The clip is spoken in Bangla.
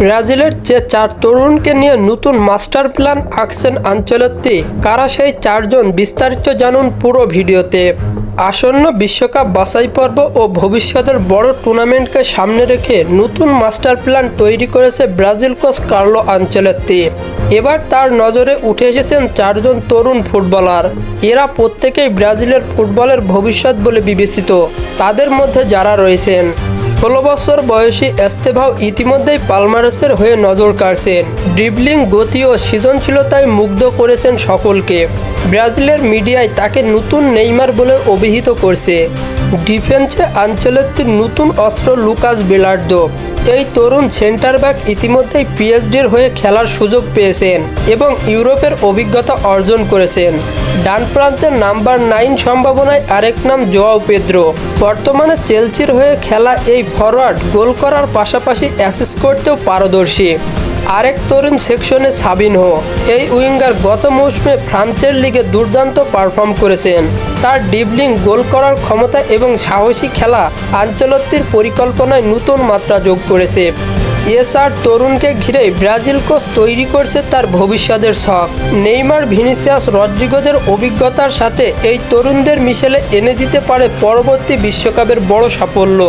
ব্রাজিলের যে চার তরুণকে নিয়ে নতুন মাস্টার প্ল্যান আঁকছেন আঞ্চলত্তি, কারা সেই চারজন বিস্তারিত জানুন পুরো ভিডিওতে। আসন্ন বিশ্বকাপ বাছাই পর্ব ও ভবিষ্যতের বড় টুর্নামেন্টকে সামনে রেখে নতুন মাস্টার প্ল্যান তৈরি করেছে ব্রাজিল কোচ কার্লো আঞ্চলত্তি। এবার তার নজরে উঠে এসেছেন চারজন তরুণ ফুটবলার। এরা প্রত্যেকেই ব্রাজিলের ফুটবলের ভবিষ্যৎ বলে বিবেচিত। তাদের মধ্যে যারা রয়েছেন ষোলো বছর বয়সী এস্তেভাও ইতিমধ্যেই পালমারেসের হয়ে নজর কাড়ছেন ড্রিবলিং গতি ও সৃজনশীলতায় মুগ্ধ করেছেন সকলকে। ব্রাজিলের মিডিয়ায় তাকে নতুন নেইমার বলে অভিহিত করছে। ডিফেন্সে আঞ্চলিক নতুন অস্ত্র লুকাস বেলার্দো এই তরুণ সেন্টার ব্যাক ইতিমধ্যেই পিএসডির হয়ে খেলার সুযোগ পেয়েছেন এবং ইউরোপের অভিজ্ঞতা অর্জন করেছেন। ডান প্রান্তের নাম্বার নাইন সম্ভাবনায় আরেক নাম জোয়াও পেদ্রো বর্তমানে চেলচির হয়ে খেলা এই ফরওয়ার্ড গোল করার পাশাপাশি অ্যাসিস্ট করতেও পারদর্শী। আরেক তরুণ সেকশনে সাবিনহো এই উইঙ্গার গত মৌসুমে ফ্রান্সের লিগে দুর্দান্ত পারফর্ম করেছেন। তার ডিবলিং, গোল করার ক্ষমতা এবং সাহসী খেলা আঞ্চলত্তির পরিকল্পনায় নতুন মাত্রা যোগ করেছে। এসআর তরুণকে ঘিরে ব্রাজিল কোচ তৈরি করছে তার ভবিষ্যতের শখ। নেইমার, ভিনিসিয়াস রড্রিগোদের অভিজ্ঞতার সাথে এই তরুণদের মিশেলে এনে দিতে পারে পরবর্তী বিশ্বকাপের বড় সাফল্য।